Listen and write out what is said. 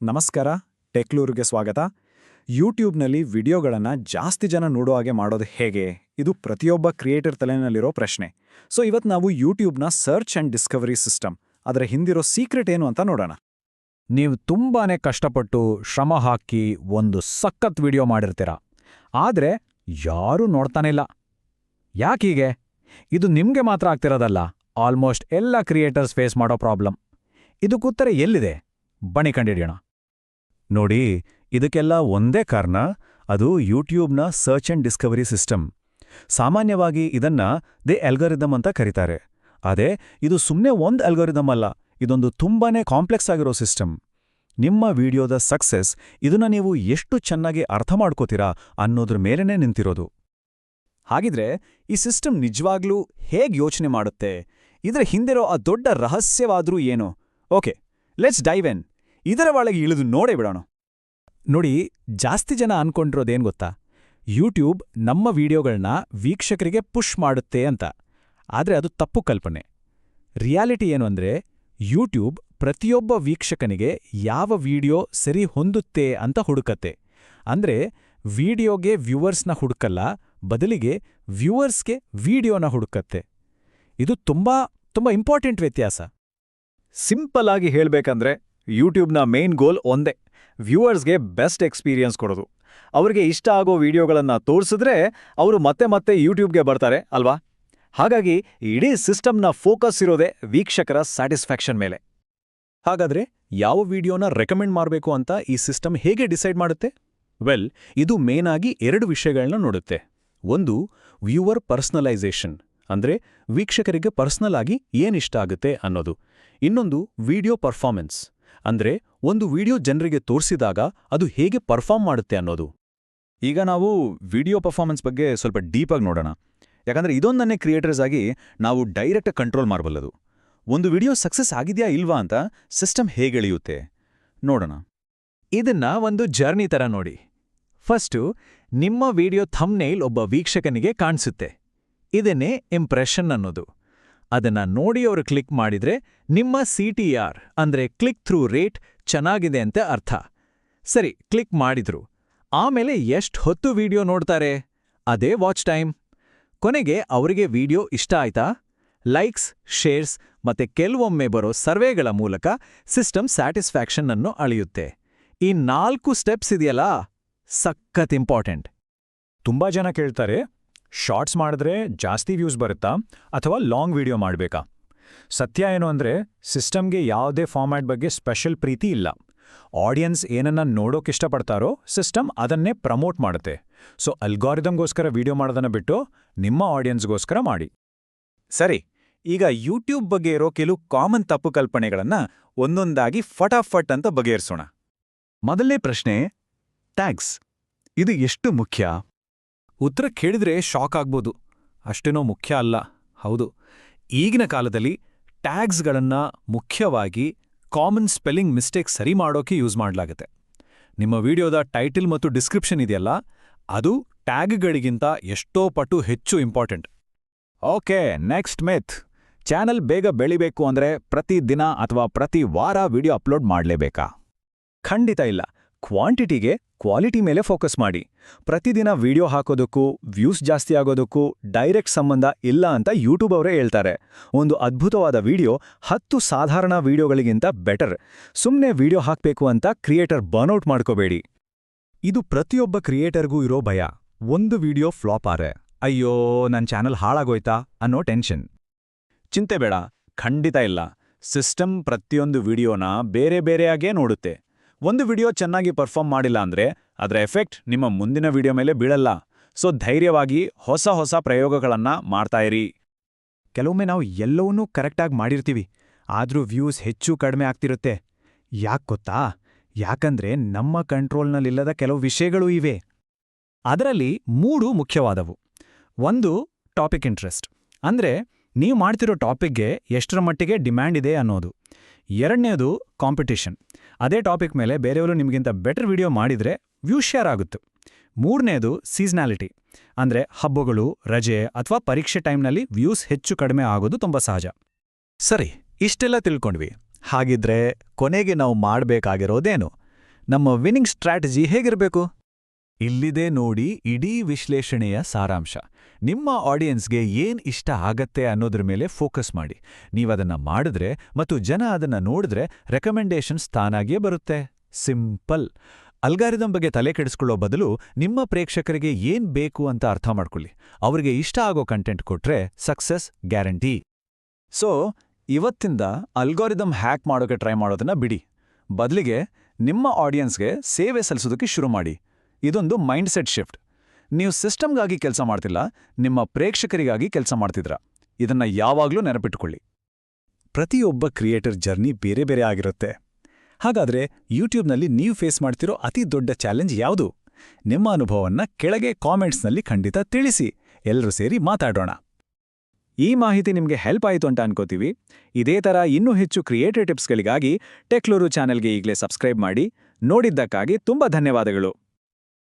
ನಮಸ್ಕಾರ, ಟೆಕ್ಲೂರ್ಗೆ ಸ್ವಾಗತ. ಯೂಟ್ಯೂಬ್ನಲ್ಲಿ ವಿಡಿಯೋಗಳನ್ನು ಜಾಸ್ತಿ ಜನ ನೋಡೋ ಹಾಗೆ ಮಾಡೋದು ಹೇಗೆ? ಇದು ಪ್ರತಿಯೊಬ್ಬ ಕ್ರಿಯೇಟರ್ ತಲೆನಲ್ಲಿರೋ ಪ್ರಶ್ನೆ. ಸೊ ಇವತ್ತು ನಾವು ಯೂಟ್ಯೂಬ್ನ ಸರ್ಚ್ ಆ್ಯಂಡ್ ಡಿಸ್ಕವರಿ ಸಿಸ್ಟಮ್, ಅದರ ಹಿಂದಿರೋ ಸೀಕ್ರೆಟ್ ಏನು ಅಂತ ನೋಡೋಣ. ನೀವು ತುಂಬಾನೇ ಕಷ್ಟಪಟ್ಟು ಶ್ರಮ ಹಾಕಿ ಒಂದು ಸಖತ್ ವಿಡಿಯೋ ಮಾಡಿರ್ತೀರ? ಆದ್ರೆ ಯಾರೂ ನೋಡ್ತಾನೇ ಇಲ್ಲ. ಯಾಕೀಗೆ ಇದು ನಿಮಗೆ ಮಾತ್ರ ಆಗ್ತಿರೋದಲ್ಲ, ಆಲ್ಮೋಸ್ಟ್ ಎಲ್ಲ ಕ್ರಿಯೇಟರ್ಸ್ ಫೇಸ್ ಮಾಡೋ ಪ್ರಾಬ್ಲಮ್. ಇದಕ್ಕುತ್ತರ ಎಲ್ಲಿದೆ? ಬಣಿ ಕಂಡಿಡಿಯೋಣ ನೋಡಿ, ಇದಕ್ಕೆಲ್ಲ ಒಂದೇ ಕಾರಣ, ಅದು ಯೂಟ್ಯೂಬ್ನ ಸರ್ಚ್ ಅಂಡ್ ಡಿಸ್ಕವರಿ ಸಿಸ್ಟಮ್. ಸಾಮಾನ್ಯವಾಗಿ ಇದನ್ನ ದೇ ಎಲ್ಗರಿದಮ್ ಅಂತ ಕರೀತಾರೆ. ಅದೇ ಇದು ಸುಮ್ಮನೆ ಒಂದು ಅಲ್ಗರಿದಮ್ ಅಲ್ಲ, ಇದೊಂದು ತುಂಬಾನೇ ಕಾಂಪ್ಲೆಕ್ಸ್ ಆಗಿರೋ ಸಿಸ್ಟಮ್. ನಿಮ್ಮ ವಿಡಿಯೋದ ಸಕ್ಸೆಸ್ ಇದನ್ನ ನೀವು ಎಷ್ಟು ಚೆನ್ನಾಗಿ ಅರ್ಥ ಮಾಡ್ಕೋತೀರಾ ಅನ್ನೋದ್ರ ಮೇಲೇನೆ ನಿಂತಿರೋದು. ಹಾಗಿದ್ರೆ, ಈ ಸಿಸ್ಟಮ್ ನಿಜವಾಗ್ಲೂ ಹೇಗೆ ಯೋಚನೆ ಮಾಡುತ್ತೆ? ಇದರ ಹಿಂದಿರೋ ಆ ದೊಡ್ಡ ರಹಸ್ಯವಾದ್ರೂ ಏನು? ಓಕೆ ಲೆಟ್ಸ್ ಡೈವ್ ಎನ್ ಇದರ ಒಳಗೆ ಇಳಿದು ನೋಡೇ ಬಿಡೋಣ. ನೋಡಿ, ಜಾಸ್ತಿ ಜನ ಅನ್ಕೊಂಡಿರೋದೇನು ಗೊತ್ತಾ? ಯೂಟ್ಯೂಬ್ ನಮ್ಮ ವಿಡಿಯೋಗಳನ್ನ ವೀಕ್ಷಕರಿಗೆ ಪುಷ್ ಮಾಡುತ್ತೆ ಅಂತ. ಆದರೆ ಅದು ತಪ್ಪು ಕಲ್ಪನೆ. ರಿಯಾಲಿಟಿ ಏನು ಅಂದರೆ ಯೂಟ್ಯೂಬ್ ಪ್ರತಿಯೊಬ್ಬ ವೀಕ್ಷಕನಿಗೆ ಯಾವ ವಿಡಿಯೋ ಸರಿ ಹೊಂದುತ್ತೆ ಅಂತ ಹುಡುಕತ್ತೆ. ಅಂದ್ರೆ, ವಿಡಿಯೋಗೆ ವ್ಯೂವರ್ಸ್ನ ಹುಡುಕಲ್ಲ, ಬದಲಿಗೆ ವ್ಯೂವರ್ಸ್ಗೆ ವಿಡಿಯೋನ ಹುಡುಕತ್ತೆ. ಇದು ತುಂಬಾ ತುಂಬಾ ಇಂಪಾರ್ಟೆಂಟ್ ವ್ಯತ್ಯಾಸ. ಸಿಂಪಲ್ ಆಗಿ ಹೇಳ್ಬೇಕಂದ್ರೆ ಯೂಟ್ಯೂಬ್ನ ಮೇನ್ ಗೋಲ್ ಒಂದೇ, ವ್ಯೂವರ್ಸ್ಗೆ ಬೆಸ್ಟ್ ಎಕ್ಸ್ಪೀರಿಯನ್ಸ್ ಕೊಡೋದು. ಅವರಿಗೆ ಇಷ್ಟ ಆಗೋ ವಿಡಿಯೋಗಳನ್ನು ತೋರಿಸಿದ್ರೆ ಅವರು ಮತ್ತೆ ಮತ್ತೆ ಯೂಟ್ಯೂಬ್ಗೆ ಬರ್ತಾರೆ, ಅಲ್ವಾ? ಹಾಗಾಗಿ ಇಡೀ ಸಿಸ್ಟಮ್ನ ಫೋಕಸ್ ಇರೋದೇ ವೀಕ್ಷಕರ ಸ್ಯಾಟಿಸ್ಫ್ಯಾಕ್ಷನ್ ಮೇಲೆ. ಹಾಗಾದ್ರೆ ಯಾವ ವಿಡಿಯೋನ ರೆಕಮೆಂಡ್ ಮಾಡಬೇಕು ಅಂತ ಈ ಸಿಸ್ಟಮ್ ಹೇಗೆ ಡಿಸೈಡ್ ಮಾಡುತ್ತೆ? ವೆಲ್, ಇದು ಮೇನ್ ಆಗಿ ಎರಡು ವಿಷಯಗಳನ್ನ ನೋಡುತ್ತೆ. ಒಂದು, ವ್ಯೂವರ್ ಪರ್ಸನಲೈಸೇಷನ್, ಅಂದ್ರೆ ವೀಕ್ಷಕರಿಗೆ ಪರ್ಸನಲ್ ಆಗಿ ಏನಿಷ್ಟ ಆಗುತ್ತೆ ಅನ್ನೋದು. ಇನ್ನೊಂದು, ವಿಡಿಯೋ ಪರ್ಫಾರ್ಮೆನ್ಸ್. ಅಂದ್ರೆ ಒಂದು ವಿಡಿಯೋ ಜನರಿಗೆ ತೋರಿಸಿದಾಗ ಅದು ಹೇಗೆ ಪರ್ಫಾರ್ಮ್ ಮಾಡುತ್ತೆ ಅನ್ನೋದು. ಈಗ ನಾವು ವಿಡಿಯೋ ಪರ್ಫಾರ್ಮೆನ್ಸ್ ಬಗ್ಗೆ ಸ್ವಲ್ಪ ಡೀಪಾಗಿ ನೋಡೋಣ. ಯಾಕಂದ್ರೆ ಇದೊಂದನ್ನೇ ಕ್ರಿಯೇಟರ್ಸ್ ಆಗಿ ನಾವು ಡೈರೆಕ್ಟ್ ಕಂಟ್ರೋಲ್ ಮಾಡಬಲ್ಲದು. ಒಂದು ವಿಡಿಯೋ ಸಕ್ಸಸ್ ಆಗಿದೆಯಾ ಇಲ್ವಾ ಅಂತ ಸಿಸ್ಟಮ್ ಹೇಗೆಳೆಯುತ್ತೆ ನೋಡೋಣ. ಇದನ್ನ ಒಂದು ಜರ್ನಿ ತರ ನೋಡಿ. ಫಸ್ಟು ನಿಮ್ಮ ವಿಡಿಯೋ ಥಮ್ನೇಲ್ ಒಬ್ಬ ವೀಕ್ಷಕನಿಗೆ ಕಾಣಿಸುತ್ತೆ. ಇದನ್ನೇ ಇಂಪ್ರೆಷನ್ ಅನ್ನೋದು. ಅದನ್ನ ನೋಡಿ ಅವರು ಕ್ಲಿಕ್ ಮಾಡಿದ್ರೆ ನಿಮ್ಮ ಸಿ ಟಿ ಆರ್ ಅಂದ್ರೆ ಕ್ಲಿಕ್ ಥ್ರೂ ರೇಟ್ ಚೆನ್ನಾಗಿದೆ ಅಂತ ಅರ್ಥ. ಸರಿ ಕ್ಲಿಕ್ ಮಾಡಿದ್ರು. ಆಮೇಲೆ ಎಷ್ಟು ಹೊತ್ತು ವಿಡಿಯೋ ನೋಡ್ತಾರೆ? ಅದೇ ವಾಚ್ ಟೈಮ್ ಕೊನೆಗೆ ಅವರಿಗೆ ವಿಡಿಯೋ ಇಷ್ಟ ಆಯ್ತಾ? ಲೈಕ್ಸ್ ಶೇರ್ಸ್ ಮತ್ತೆ ಕೆಲವೊಮ್ಮೆ ಬರೋ ಸರ್ವೆಗಳ ಮೂಲಕ ಸಿಸ್ಟಮ್ ಸ್ಯಾಟಿಸ್ಫ್ಯಾಕ್ಷನ್ ಅನ್ನು ಅಳೆಯುತ್ತೆ. ಈ ನಾಲ್ಕು ಸ್ಟೆಪ್ಸ್ ಇದೆಯಲ್ಲ? ಸಖತ್ ಇಂಪಾರ್ಟೆಂಟ್ ತುಂಬಾ ಜನ ಕೇಳ್ತಾರೆ ಶಾರ್ಟ್ಸ್ ಮಾಡಿದ್ರೆ ಜಾಸ್ತಿ ವ್ಯೂಸ್ ಬರುತ್ತಾ ಅಥವಾ ಲಾಂಗ್ ವಿಡಿಯೋ ಮಾಡಬೇಕಾ? ಸತ್ಯ ಏನು ಅಂದ್ರೆ ಸಿಸ್ಟಮ್ಗೆ ಯಾವುದೇ ಫಾರ್ಮ್ಯಾಟ್ ಬಗ್ಗೆ ಸ್ಪೆಷಲ್ ಪ್ರೀತಿ ಇಲ್ಲ. ಆಡಿಯನ್ಸ್ ಏನನ್ನ ನೋಡೋಕಿಷ್ಟಪಡ್ತಾರೋ ಸಿಸ್ಟಮ್ ಅದನ್ನೇ ಪ್ರಮೋಟ್ ಮಾಡುತ್ತೆ. ಸೊ ಅಲ್ಗಾರಿದಮ್ಗೋಸ್ಕರ ವಿಡಿಯೋ ಮಾಡೋದನ್ನು ಬಿಟ್ಟು ನಿಮ್ಮ ಆಡಿಯನ್ಸ್ಗೋಸ್ಕರ ಮಾಡಿ. ಸರಿ, ಈಗ ಯೂಟ್ಯೂಬ್ ಬಗ್ಗೆ ಇರೋ ಕೆಲವು ಕಾಮನ್ ತಪ್ಪು ಕಲ್ಪನೆಗಳನ್ನು ಒಂದೊಂದಾಗಿ ಫಟಾಫಟ್ ಅಂತ ಬಗೆಹರಿಸೋಣ. ಮೊದಲನೇ ಪ್ರಶ್ನೆ ಟ್ಯಾಗ್ಸ್ ಇದು ಎಷ್ಟು ಮುಖ್ಯ? ಉತ್ತರ ಕೇಳಿದ್ರೆ ಶಾಕ್ ಆಗ್ಬೋದು. ಅಷ್ಟೇನೋ ಮುಖ್ಯ ಅಲ್ಲ. ಹೌದು. ಈಗಿನ ಕಾಲದಲ್ಲಿ ಟ್ಯಾಗ್ಸ್ಗಳನ್ನು ಮುಖ್ಯವಾಗಿ ಕಾಮನ್ ಸ್ಪೆಲ್ಲಿಂಗ್ ಮಿಸ್ಟೇಕ್ ಸರಿ ಮಾಡೋಕೆ ಯೂಸ್ ಮಾಡಲಾಗುತ್ತೆ. ನಿಮ್ಮ ವಿಡಿಯೋದ ಟೈಟಲ್ ಮತ್ತು ಡಿಸ್ಕ್ರಿಪ್ಷನ್ ಇದೆಯಲ್ಲ, ಅದು ಟ್ಯಾಗ್ಗಳಿಗಿಂತ ಎಷ್ಟೋ ಪಟ್ಟು ಹೆಚ್ಚು ಇಂಪಾರ್ಟೆಂಟ್ ಓಕೆ ನೆಕ್ಸ್ಟ್ ಮೆತ್ ಚಾನಲ್ ಬೇಗ ಬೆಳಿಬೇಕು ಅಂದ್ರೆ ಪ್ರತಿ ದಿನ ಅಥವಾ ಪ್ರತಿ ವಾರ ವಿಡಿಯೋ ಅಪ್ಲೋಡ್ ಮಾಡಲೇಬೇಕಾ? ಖಂಡಿತ ಇಲ್ಲ. ಕ್ವಾಂಟಿಟಿಗೆ ಕ್ವಾಲಿಟಿ ಮೇಲೆ ಫೋಕಸ್ ಮಾಡಿ. ಪ್ರತಿದಿನ ವಿಡಿಯೋ ಹಾಕೋದಕ್ಕೂ, ವ್ಯೂಸ್ ಜಾಸ್ತಿ ಆಗೋದಕ್ಕೂ ಡೈರೆಕ್ಟ್ ಸಂಬಂಧ ಇಲ್ಲ ಅಂತ ಯೂಟ್ಯೂಬ್ ಅವರೇ ಹೇಳ್ತಾರೆ. ಒಂದು ಅದ್ಭುತವಾದ ವಿಡಿಯೋ, ಹತ್ತು ಸಾಧಾರಣ ವಿಡಿಯೋಗಳಿಗಿಂತ ಬೆಟರ್. ಸುಮ್ಮನೆ ವಿಡಿಯೋ ಹಾಕಬೇಕು ಅಂತ ಕ್ರಿಯೇಟರ್ ಬರ್ನ್ಔಟ್ ಮಾಡ್ಕೋಬೇಡಿ. ಇದು ಪ್ರತಿಯೊಬ್ಬ ಕ್ರಿಯೇಟರ್ಗೂ ಇರೋ ಭಯ. ಒಂದು ವಿಡಿಯೋ ಫ್ಲಾಪ್ ಆರೆ ಅಯ್ಯೋ ನನ್ನ ಚಾನಲ್ ಹಾಳಾಗೋಯ್ತಾ ಅನ್ನೋ ಟೆನ್ಷನ್. ಚಿಂತೆ ಬೇಡ, ಖಂಡಿತ ಇಲ್ಲ. ಸಿಸ್ಟಮ್ ಪ್ರತಿಯೊಂದು ವಿಡಿಯೋನ ಬೇರೆ ಬೇರೆಯಾಗೇ ನೋಡುತ್ತೆ. ಒಂದು ವಿಡಿಯೋ ಚೆನ್ನಾಗಿ ಪರ್ಫಾರ್ಮ್ ಮಾಡಿಲ್ಲ ಅಂದರೆ ಅದರ ಎಫೆಕ್ಟ್ ನಿಮ್ಮ ಮುಂದಿನ ವಿಡಿಯೋ ಮೇಲೆ ಬೀಳಲ್ಲ. ಸೊ ಧೈರ್ಯವಾಗಿ ಹೊಸ ಹೊಸ ಪ್ರಯೋಗಗಳನ್ನ ಮಾಡ್ತಾ ಇರಿ. ಕೆಲವೊಮ್ಮೆ ನಾವು ಎಲ್ಲವನ್ನೂ ಕರೆಕ್ಟಾಗಿ ಮಾಡಿರ್ತೀವಿ. ಆದ್ರೂ ವ್ಯೂಸ್ ಹೆಚ್ಚು ಕಡಿಮೆ ಆಗ್ತಿರುತ್ತೆ. ಯಾಕೆ ಗೊತ್ತಾ? ಯಾಕಂದ್ರೆ ನಮ್ಮ ಕಂಟ್ರೋಲ್ನಲ್ಲಿಲ್ಲದ ಕೆಲವು ವಿಷಯಗಳೂ ಇವೆ. ಅದರಲ್ಲಿ ಮೂರು ಮುಖ್ಯವಾದವು. ಒಂದು ಟಾಪಿಕ್ ಇಂಟ್ರೆಸ್ಟ್ ಅಂದ್ರೆ ನೀವು ಮಾಡ್ತಿರೋ ಟಾಪಿಕ್ಗೆ ಎಷ್ಟರ ಮಟ್ಟಿಗೆ ಡಿಮ್ಯಾಂಡ್ ಇದೆ ಅನ್ನೋದು. ಎರಡನೇದು ಕಾಂಪಿಟೇಷನ್ ಅದೇ ಟಾಪಿಕ್ ಮೇಲೆ ಬೇರೆಯವರು ನಿಮಗಿಂತ ಬೆಟರ್ ವಿಡಿಯೋ ಮಾಡಿದ್ರೆ ವ್ಯೂ ಶೇರ್ ಆಗುತ್ತೆ. ಮೂರನೇದು ಸೀಸ್ನಾಲಿಟಿ ಅಂದ್ರೆ ಹಬ್ಬಗಳು, ರಜೆ ಅಥವಾ ಪರೀಕ್ಷೆ ಟೈಮ್ನಲ್ಲಿ ವ್ಯೂಸ್ ಹೆಚ್ಚು ಕಡಿಮೆ ಆಗೋದು ತುಂಬ ಸಹಜ. ಸರಿ, ಇಷ್ಟೆಲ್ಲ ತಿಳ್ಕೊಂಡ್ವಿ. ಹಾಗಿದ್ರೆ ಕೊನೆಗೆ ನಾವು ಮಾಡಬೇಕಾಗಿರೋದೇನು? ನಮ್ಮ ವಿನ್ನಿಂಗ್ ಸ್ಟ್ರಾಟಜಿ ಹೇಗಿರಬೇಕು? ಇಲ್ಲಿದೆ ನೋಡಿ ಇಡೀ ವಿಶ್ಲೇಷಣೆಯ ಸಾರಾಂಶ. ನಿಮ್ಮ ಆಡಿಯನ್ಸ್ಗೆ ಏನ್ ಇಷ್ಟ ಆಗತ್ತೆ ಅನ್ನೋದ್ರ ಮೇಲೆ ಫೋಕಸ್ ಮಾಡಿ. ನೀವದನ್ನ ಮಾಡಿದ್ರೆ ಮತ್ತು ಜನ ಅದನ್ನ ನೋಡಿದ್ರೆ ರೆಕಮೆಂಡೇಷನ್ಸ್ ತಾನಾಗಿಯೇ ಬರುತ್ತೆ. ಸಿಂಪಲ್. ಅಲ್ಗಾರಿದಮ್ ಬಗ್ಗೆ ತಲೆ ಕೆಡಿಸ್ಕೊಳ್ಳೋ ಬದಲು ನಿಮ್ಮ ಪ್ರೇಕ್ಷಕರಿಗೆ ಏನ್ ಬೇಕು ಅಂತ ಅರ್ಥ ಮಾಡ್ಕೊಳ್ಳಿ. ಅವರಿಗೆ ಇಷ್ಟ ಆಗೋ ಕಂಟೆಂಟ್ ಕೊಟ್ರೆ ಸಕ್ಸಸ್ ಗ್ಯಾರಂಟಿ. ಸೊ, ಇವತ್ತಿಂದ ಅಲ್ಗಾರಿದಮ್ ಹ್ಯಾಕ್ ಮಾಡೋಕೆ ಟ್ರೈ ಮಾಡೋದನ್ನ ಬಿಡಿ. ಬದಲಿಗೆ ನಿಮ್ಮ ಆಡಿಯನ್ಸ್ಗೆ ಸೇವೆ ಸಲ್ಲಿಸೋದಕ್ಕೆ ಶುರು ಮಾಡಿ. ಇದೊಂದು ಮೈಂಡ್ಸೆಟ್ ಶಿಫ್ಟ್ ನೀವು ಸಿಸ್ಟಮ್ಗಾಗಿ ಕೆಲಸ ಮಾಡ್ತಿಲ್ಲ, ನಿಮ್ಮ ಪ್ರೇಕ್ಷಕರಿಗಾಗಿ ಕೆಲಸ ಮಾಡ್ತಿದ್ರ. ಇದನ್ನ ಯಾವಾಗ್ಲೂ ನೆನಪಿಟ್ಕೊಳ್ಳಿ. ಪ್ರತಿಯೊಬ್ಬ ಕ್ರಿಯೇಟರ್ ಜರ್ನಿ ಬೇರೆ ಬೇರೆ ಆಗಿರುತ್ತೆ. ಹಾಗಾದ್ರೆ ಯೂಟ್ಯೂಬ್ನಲ್ಲಿ ನೀವು ಫೇಸ್ ಮಾಡ್ತಿರೋ ಅತಿ ದೊಡ್ಡ ಚಾಲೆಂಜ್ ಯಾವುದು? ನಿಮ್ಮ ಅನುಭವವನ್ನ ಕೆಳಗೆ ಕಾಮೆಂಟ್ಸ್ನಲ್ಲಿ ಖಂಡಿತ ತಿಳಿಸಿ. ಎಲ್ಲರೂ ಸೇರಿ ಮಾತಾಡೋಣ. ಈ ಮಾಹಿತಿ ನಿಮಗೆ ಹೆಲ್ಪ್ ಆಯಿತು ಅಂತ ಅನ್ಕೋತೀವಿ. ಇದೇ ಥರ ಇನ್ನೂ ಹೆಚ್ಚು ಕ್ರಿಯೇಟಿವ್ ಟಿಪ್ಸ್ಗಳಿಗಾಗಿ ಟೆಕ್ಲೂರು ಚಾನೆಲ್ಗೆ ಈಗಲೇ ಸಬ್ಸ್ಕ್ರೈಬ್ ಮಾಡಿ. ನೋಡಿದ್ದಕ್ಕಾಗಿ ತುಂಬ ಧನ್ಯವಾದಗಳು.